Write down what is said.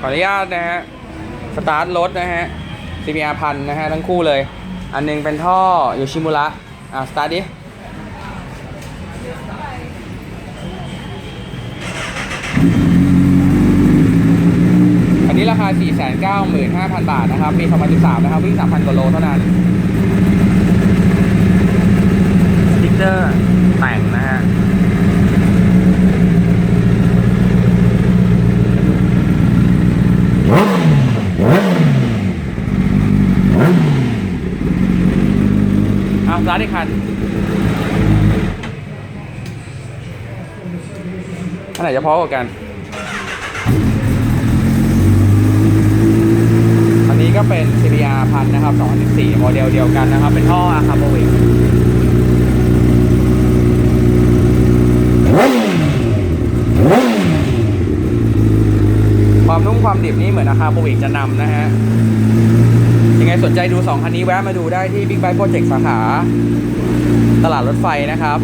ขออนุญาตนะฮะ สตาร์ทรถนะฮะ CBR พันนะฮะ ทั้งคู่เลย อันหนึงเป็นท่อโยชิมุระ อ่าสตาร์ทดิ อันนี้ราคา 495,000 บาทนะครับ ปี 2013 นะครับ วิ่ง 3,000กว่าโลเท่านั้น สติ๊กเกอร์แต่ง นะฮะอ้าร้านอีกคันอันไหนจะพอกว่ากัน อันนี้ก็เป็น CBR พันนะครับ2014โมเดลเดียวกันนะครับ เป็นท่ออาคาโบวิกความนุ่มความดิบนี่เหมือนอาคาโบวิกจะนำนะฮะ ยังไงสนใจดู2คันนี้แวะมาดูได้ที่ Big Bike Project สาขา ตลาดรถไฟนะครับ